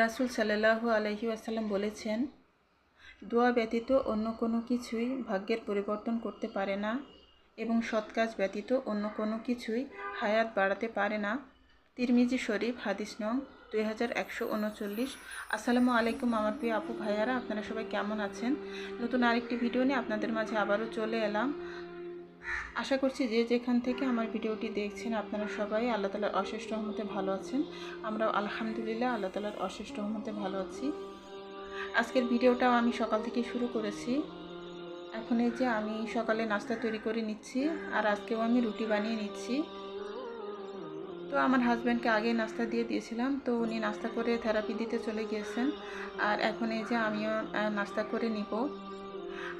রাসূল সাল্লাল্লাহু আলহি আসাল্লাম বলেছেন, দোয়া ব্যতীত অন্য কোনো কিছুই ভাগ্যের পরিবর্তন করতে পারে না এবং সৎ কাজ ব্যতীত অন্য কোনো কিছুই হায়াত বাড়াতে পারে না। তিরমিজি শরীফ, হাদিস নং দুই হাজার একশো উনচল্লিশ। আসসালামু আলাইকুম আমার প্রিয় আপু ভাইয়ারা, আপনারা সবাই কেমন আছেন? নতুন আরেকটি ভিডিও নিয়ে আপনাদের মাঝে আবারও চলে এলাম। আশা করছি যে যেখান থেকে আমার ভিডিওটি দেখছেন আপনারা সবাই আল্লাহ তালার অশেষ রহমতে ভালো আছেন। আমরাও আলহামদুলিল্লাহ আল্লাহ তালার অশেষ রহমতে ভালো আছি। আজকের ভিডিওটাও আমি সকাল থেকে শুরু করেছি। এখন এই যে আমি সকালে নাস্তা তৈরি করে নিচ্ছি আর আজকেও আমি রুটি বানিয়ে নিচ্ছি। তো আমার হাজব্যান্ডকে আগে নাস্তা দিয়ে দিয়েছিলাম, তো উনি নাস্তা করে থেরাপি দিতে চলে গিয়েছেন। আর এখন এই যে আমিও নাস্তা করে নিব।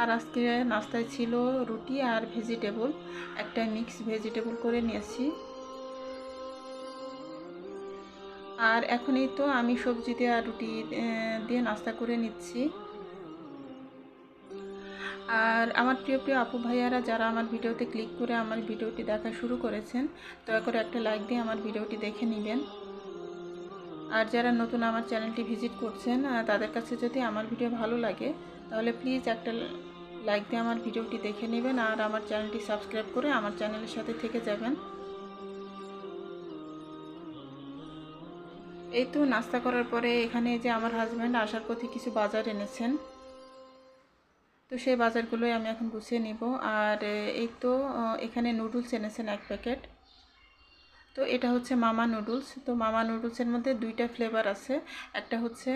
আর আজকে নাস্তায় ছিল রুটি আর ভেজিটেবল। একটা মিক্স ভেজিটেবল করে নিয়েছি আর এখনই তো আমি সবজি দিয়ে আর রুটি দিয়ে নাস্তা করে নিচ্ছি। আর আমার প্রিয় প্রিয় আপু ভাইয়ারা যারা আমার ভিডিওতে ক্লিক করে আমার ভিডিওটি দেখা শুরু করেছেন, দয়া করে একটা লাইক দিয়ে আমার ভিডিওটি দেখে নেবেন। আর যারা নতুন আমার চ্যানেলটি ভিজিট করছেন তাদের কাছে যদি আমার ভিডিও ভালো লাগে, তাহলে প্লিজ একটা লাইক দিয়ে আমার ভিডিওটি দেখে নেবেন আর আমার চ্যানেলটি সাবস্ক্রাইব করে আমার চ্যানেলের সাথে থেকে যাবেন। এই তো নাস্তা করার পরে এখানে যে আমার হাজব্যান্ড আসার পথে কিছু বাজার এনেছেন। তো সেই বাজারগুলোই আমি এখন গুছিয়ে নিব। আর এই তো এখানে নুডলস এনেছেন এক প্যাকেট। তো এটা হচ্ছে মামা নুডলস তো মামা নুডলসের মধ্যে দুইটা ফ্লেভার আছে। একটা হচ্ছে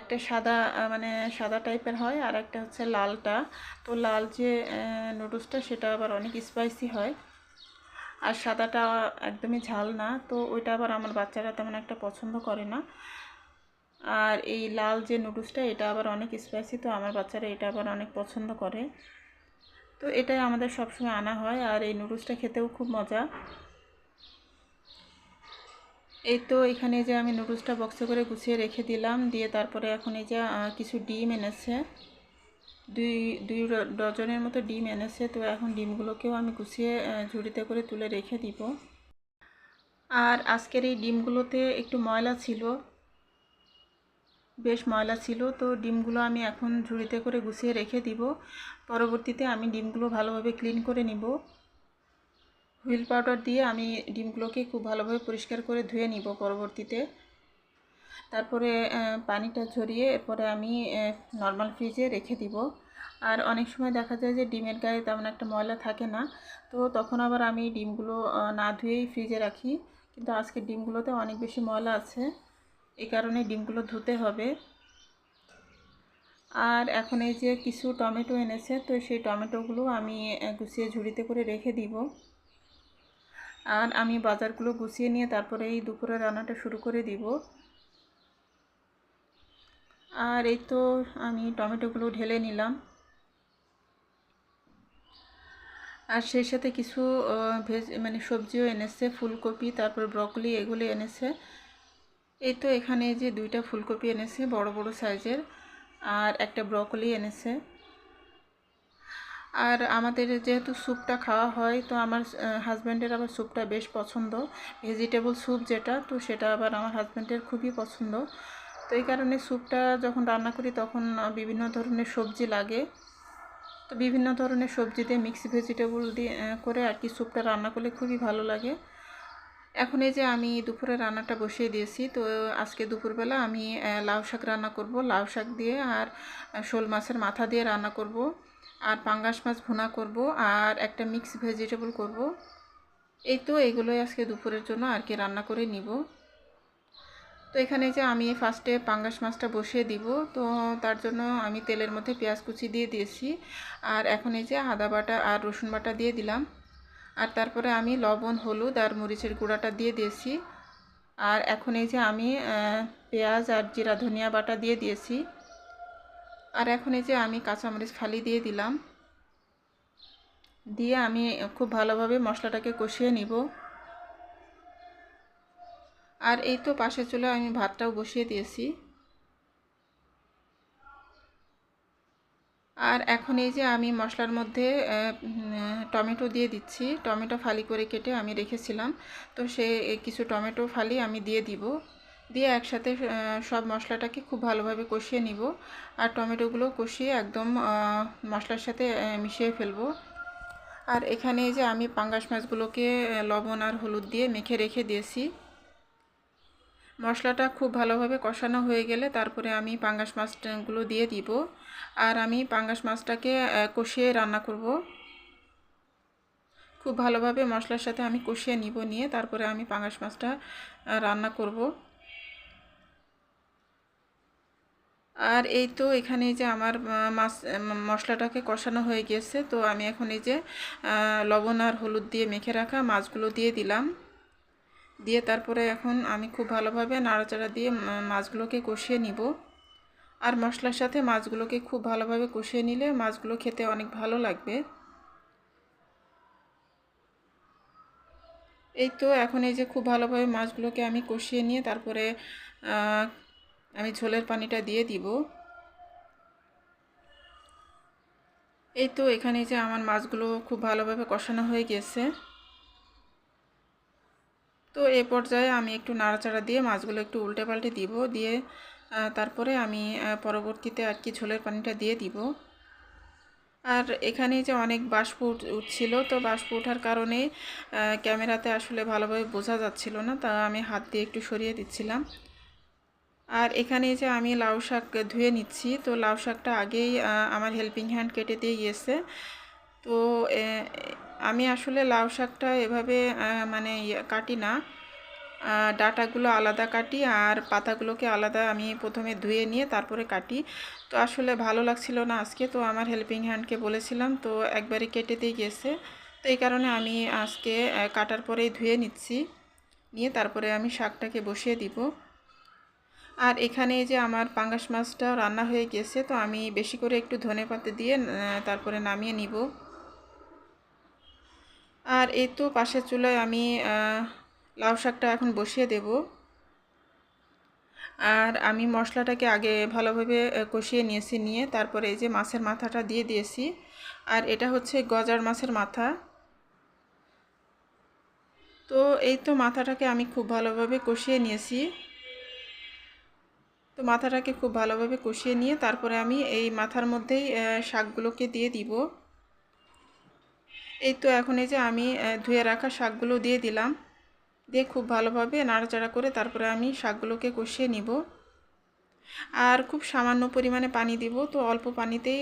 একটা সাদা মানে সাদা টাইপের হয়, আর একটা হচ্ছে লালটা। তো লাল যে নুডলসটা সেটা আবার অনেক স্পাইসি হয়। আর সাদাটা একদমই ঝাল না, তো ওইটা আবার আমার বাচ্চারা তেমন একটা পছন্দ করে না। আর এই লাল যে নুডলসটা এটা আবার অনেক স্পাইসি তো আমার বাচ্চারা এটা আবার অনেক পছন্দ করে। তো এটাই আমাদের সবসময় আনা হয়, আর এই নুডলসটা খেতেও খুব মজা। এই তো এখানে যে আমি নুডলসটা বক্সে করে গুছিয়ে রেখে দিলাম, দিয়ে তারপরে এখন এই যে কিছু ডিম এনেছে। দুই দুই ডজনের মতো ডিম এনেছে, তো এখন ডিমগুলোকেও আমি গুছিয়ে ঝুড়িতে করে তুলে রেখে দিব। আর আজকের এই ডিমগুলোতে একটু ময়লা ছিল। বেশ ময়লা ছিল, তো ডিমগুলো আমি এখন ঝুড়িতে করে গুছিয়ে রেখে দিব। পরবর্তীতে আমি ডিমগুলো ভালোভাবে ক্লিন করে নিব। হুইল পাউডার দিয়ে আমি ডিমগুলোকে খুব ভালোভাবে পরিষ্কার করে ধুয়ে নিব পরবর্তীতে। তারপরে পানিটা ঝরিয়ে এরপরে আমি নর্মাল ফ্রিজে রেখে দিব। আর অনেক সময় দেখা যায় যে ডিমের গায়ে তেমন একটা ময়লা থাকে না, তো তখন আবার আমি ডিমগুলো না ধুয়েই ফ্রিজে রাখি। কিন্তু আজকে ডিমগুলোতে অনেক বেশি ময়লা আছে এই কারণে ডিমগুলো ধুতে হবে। আর এখন এই যে কিছু টমেটো এনেছে, তো সেই টমেটোগুলো আমি গুছিয়ে ঝুড়িতে করে রেখে দিব। আর আমি বাজারগুলো গুছিয়ে নিয়ে তারপরে এই দুপুরে রান্নাটা শুরু করে দিব। আর এই তো আমি টমেটোগুলো ঢেলে নিলাম। আর সেই সাথে কিছু ভেজ মানে সবজিও এনেছে, ফুলকপি, তারপর ব্রকলি এগুলি এনেছে। এই তো এখানে যে দুইটা ফুলকপি এনেছে, বড় বড় সাইজের, আর একটা ব্রকলি এনেছে। আর আমাদের যেহেতু স্যুপটা খাওয়া হয়, তো আমার হাজব্যান্ডের আবার স্যুপটা বেশ পছন্দ। ভেজিটেবল স্যুপ যেটা, তো সেটা আবার আমার হাজব্যান্ডের খুবই পছন্দ। তো এই কারণে স্যুপটা যখন রান্না করি তখন বিভিন্ন ধরনের সবজি লাগে। তো বিভিন্ন ধরনের সবজিতে মিক্স ভেজিটেবল দিয়ে করে আর কি স্যুপটা রান্না করলে খুবই ভালো লাগে। এখন এই যে আমি দুপুরে রান্নাটা বসিয়ে দিয়েছি, তো আজকে দুপুরবেলা আমি লাউ শাক রান্না করব। লাউ শাক দিয়ে আর শোল মাছের মাথা দিয়ে রান্না করব। আর পাঙ্গাস মাছ ভুনা করব আর একটা মিক্স ভেজিটেবল করব। এই তো এগুলোই আজকে দুপুরের জন্য আর কি রান্না করে নিব। তো এখানে যে আমি ফার্স্টে পাঙ্গাস মাছটা বসিয়ে দিব, তো তার জন্য আমি তেলের মধ্যে পেঁয়াজ কুচি দিয়ে দিয়েছি। আর এখন এই যে আদা বাটা আর রসুন বাটা দিয়ে দিলাম। আর তারপরে আমি লবণ, হলুদ আর মরিচের গুঁড়াটা দিয়ে দিয়েছি। আর এখন এই যে আমি পেঁয়াজ আর জিরা, ধনিয়া বাটা দিয়ে দিয়েছি। আর এখন এই যে আমি কাঁচামরিচ ফালি দিয়ে দিলাম, দিয়ে আমি খুব ভালোভাবে মশলাটাকে কষিয়ে নিব। আর এই তো পাশে চলে আমি ভাতটাও বসিয়ে দিয়েছি। আর এখন এই যে আমি মশলার মধ্যে টমেটো দিয়ে দিচ্ছি। টমেটো ফালি করে কেটে আমি রেখেছিলাম। তো সে কিছু টমেটো ফালি আমি দিয়ে দিব। দিয়ে একসাথে সব মশলাটাকে খুব ভালোভাবে কষিয়ে নিব। আর টমেটোগুলো কষিয়ে একদম মশলার সাথে মিশিয়ে ফেলব। আর এখানে যে আমি পাঙ্গাস মাছগুলোকে লবণ আর হলুদ দিয়ে মেখে রেখে দিয়েছি। মশলাটা খুব ভালোভাবে কষানো হয়ে গেলে তারপরে আমি পাঙ্গাস মাছগুলো দিয়ে দিব। আর আমি পাঙ্গাস মাছটাকে কষিয়ে রান্না করব। খুব ভালোভাবে মশলার সাথে আমি কষিয়ে নিব, নিয়ে তারপরে আমি পাঙ্গাস মাছটা রান্না করব। আর এই তো এখানে যে আমার মাছ মশলাটাকে কষানো হয়ে গেছে। তো আমি এখন এই যে লবণ আর হলুদ দিয়ে মেখে রাখা মাছগুলো দিয়ে দিলাম। দিয়ে তারপরে এখন আমি খুব ভালোভাবে নাড়াচাড়া দিয়ে মাছগুলোকে কষিয়ে নিব। আর মশলার সাথে মাছগুলোকে খুব ভালোভাবে কষিয়ে নিলে মাছগুলো খেতে অনেক ভালো লাগবে। এই তো এখন এই যে খুব ভালোভাবে মাছগুলোকে আমি কষিয়ে নিয়ে তারপরে আমি ঝোলের পানিটা দিয়ে দিব। এই তো এখানে যে আমার মাছগুলো খুব ভালোভাবে কষানো হয়ে গেছে। তো এ পর্যায়ে আমি একটু নাড়াচাড়া দিয়ে মাছগুলো একটু উল্টে পাল্টে দিব, দিয়ে তারপরে আমি পরবর্তীতে আর কি ঝোলের পানিটা দিয়ে দিব। আর এখানে যে অনেক বাষ্প উঠছিল, তো বাষ্প ওঠার কারণে ক্যামেরাতে আসলে ভালোভাবে বোঝা যাচ্ছিল না, তা আমি হাত দিয়ে একটু সরিয়ে দিচ্ছিলাম। আর এখানে যে আমি লাউ শাক ধুয়ে নিচ্ছি, তো লাউ শাকটা আগেই আমার হেল্পিং হ্যান্ড কেটে দিয়ে গিয়েছে। তো আমি আসলে লাউ শাকটা এভাবে মানে ইয়ে কাটি না। ডাটাগুলো আলাদা কাটি আর পাতাগুলোকে আলাদা আমি প্রথমে ধুয়ে নিয়ে তারপরে কাটি। তো আসলে ভালো লাগছিল না আজকে, তো আমার হেল্পিং হ্যান্ডকে বলেছিলাম, তো একবারে কেটে দিয়ে গেছে তো এই কারণে আমি আজকে কাটার পরেই ধুয়ে নিচ্ছি। নিয়ে তারপরে আমি শাকটাকে বসিয়ে দিব। আর এখানে যে আমার পাঙ্গাস মাছটা রান্না হয়ে গেছে, তো আমি বেশি করে একটু ধনে পাতা দিয়ে তারপরে নামিয়ে নিব। আর এই তো পাশের চুলায় আমি লাউ শাকটা এখন বসিয়ে দেব। আর আমি মশলাটাকে আগে ভালোভাবে কষিয়ে নিয়েছি, নিয়ে তারপরে এই যে মাছের মাথাটা দিয়ে দিয়েছি। আর এটা হচ্ছে গজার মাছের মাথা। তো এই তো মাথাটাকে আমি খুব ভালোভাবে কষিয়ে নিয়েছি। তো মাথাটাকে খুব ভালোভাবে কষিয়ে নিয়ে তারপরে আমি এই মাথার মধ্যেই শাকগুলোকে দিয়ে দিব। এই তো এখন এই যে আমি ধুয়ে রাখা শাকগুলো দিয়ে দিলাম। দিয়ে খুব ভালোভাবে নাড়াচাড়া করে তারপরে আমি শাকগুলোকে কষিয়ে নিব। আর খুব সামান্য পরিমাণে পানি দিব, তো অল্প পানিতেই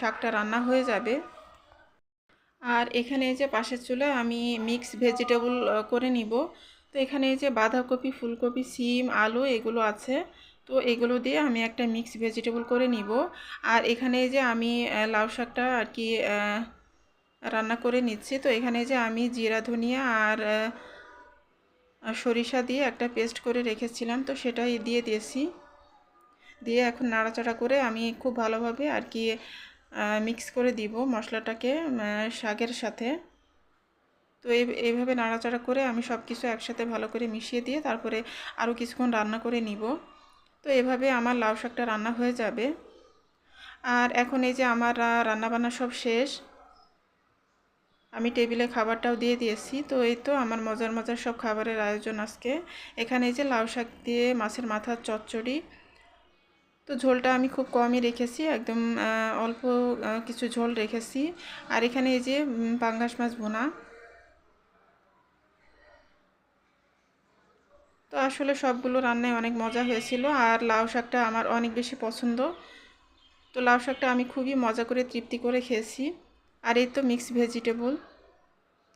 শাকটা রান্না হয়ে যাবে। আর এখানে এই যে পাশের চুলায় আমি মিক্স ভেজিটেবল করে নিব। তো এখানে এই যে বাঁধাকপি, ফুলকপি, সিম, আলু এগুলো আছে। তো এগুলো দিয়ে আমি একটা মিক্স ভেজিটেবল করে নিব। আর এখানে যে আমি লাউ শাকটা আর কি রান্না করে নিচ্ছি, তো এখানে যে আমি জিরা, ধনিয়া আর সরিষা দিয়ে একটা পেস্ট করে রেখেছিলাম, তো সেটাই দিয়ে দিয়েছি। দিয়ে এখন নাড়াচাড়া করে আমি খুব ভালোভাবে আর কি মিক্স করে দিব মশলাটাকে শাকের সাথে। তো এই এইভাবে নাড়াচাড়া করে আমি সব কিছু একসাথে ভালো করে মিশিয়ে দিয়ে তারপরে আরও কিছুক্ষণ রান্না করে নিব। তো এভাবে আমার লাউ শাকটা রান্না হয়ে যাবে। আর এখন এই যে আমার রান্না বান্না সব শেষ, আমি টেবিলে খাবারটাও দিয়ে দিয়েছি। তো এই তো আমার মজার মজার সব খাবারের আয়োজন আজকে। এখানে এই যে লাউ শাক দিয়ে মাছের মাথার চচ্চড়ি, তো ঝোলটা আমি খুব কমই রেখেছি, একদম অল্প কিছু ঝোল রেখেছি। আর এখানে এই যে পাঙ্গাস মাছ ভুনা তো আসলে সবগুলো রান্নায় অনেক মজা হয়েছিল আর লাউ শাকটা আমার অনেক বেশি পছন্দ। তো লাউ শাকটা আমি খুবই মজা করে তৃপ্তি করে খেয়েছি। আর এই তো মিক্স ভেজিটেবল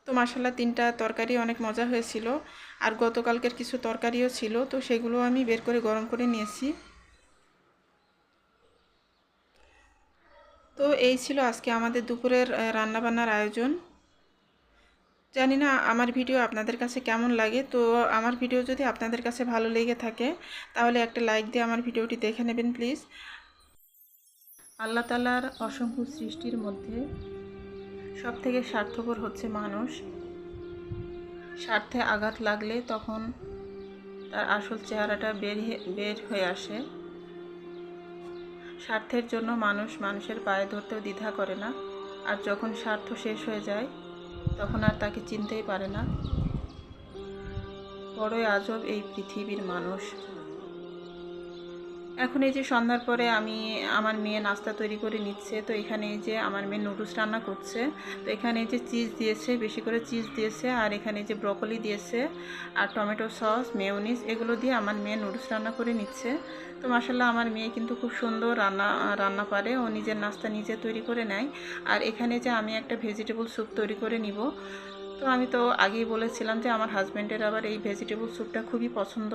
তো মাসাল্লাহ তিনটা তরকারি অনেক মজা হয়েছিল। আর গতকালকের কিছু তরকারিও ছিল, তো সেগুলো আমি বের করে গরম করে নিয়েছি। তো এই ছিল আজকে আমাদের দুপুরের রান্নাবান্নার আয়োজন। জানি না আমার ভিডিও আপনাদের কাছে কেমন লাগে, তো আমার ভিডিও যদি আপনাদের কাছে ভালো লেগে থাকে, তাহলে একটা লাইক দিয়ে আমার ভিডিওটি দেখে নেবেন প্লিজ। আল্লাহ তালার অসংখ্য সৃষ্টির মধ্যে সব থেকে স্বার্থপর হচ্ছে মানুষ। স্বার্থে আঘাত লাগলে তখন তার আসল চেহারাটা বের বের হয়ে আসে। স্বার্থের জন্য মানুষ মানুষের পায়ে ধরতেও দ্বিধা করে না, আর যখন স্বার্থ শেষ হয়ে যায় তখন আর তাকে চিনতেই পারে না। বড়ই আজব এই পৃথিবীর মানুষ। এখন এই যে সন্ধ্যার পরে আমি আমার মেয়ে নাস্তা তৈরি করে নিচ্ছে, তো এখানে এই যে আমার মেয়ে নুডলস রান্না করছে, তো এখানে এই যে চিজ দিয়েছে, বেশি করে চিজ দিয়েছে, আর এখানে যে ব্রকলি দিয়েছে, আর টমেটো সস, মেয়োনিজ, এগুলো দিয়ে আমার মেয়ে নুডলস রান্না করে নিচ্ছে। তো মাসাল্লাহ আমার মেয়ে কিন্তু খুব সুন্দর রান্না রান্না পারে, ও নিজের নাস্তা নিজে তৈরি করে নেয়, আর এখানে যে আমি একটা ভেজিটেবল স্যুপ তৈরি করে নিব, তো আমি তো আগেই বলেছিলাম যে আমার হাজব্যান্ডের আবার এই ভেজিটেবল স্যুপটা খুবই পছন্দ।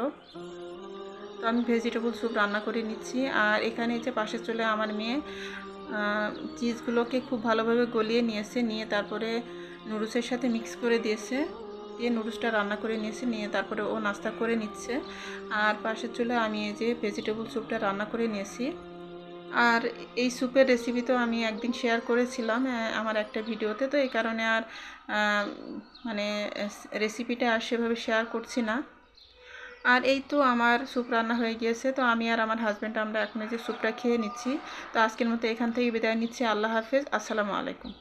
তো আমি ভেজিটেবল স্যুপ রান্না করে নিচ্ছি। আর এখানে যে পাশে চলে আমার মেয়ে চিজগুলোকে খুব ভালোভাবে গলিয়ে নিয়েছে, নিয়ে তারপরে নুডলসের সাথে মিক্স করে দিয়েছে। দিয়ে নুডলসটা রান্না করে নিয়েছে, নিয়ে তারপরে ও নাস্তা করে নিচ্ছে। আর পাশে চলে আমি এই যে ভেজিটেবল স্যুপটা রান্না করে নিয়েছি। আর এই স্যুপের রেসিপি তো আমি একদিন শেয়ার করেছিলাম আমার একটা ভিডিওতে। তো এই কারণে আর মানে রেসিপিটা আর সেভাবে শেয়ার করছি না। আর এই তো আমার স্যুপ রান্না হয়ে গিয়েছে। তো আমি আর আমার হাজব্যান্ড আমরা এখন এই যে স্যুপটা খেয়ে নিচ্ছি। তো আজকের মতো এখান থেকে বিদায় নিচ্ছি। আল্লাহ হাফেজ। আসসালামু আলাইকুম।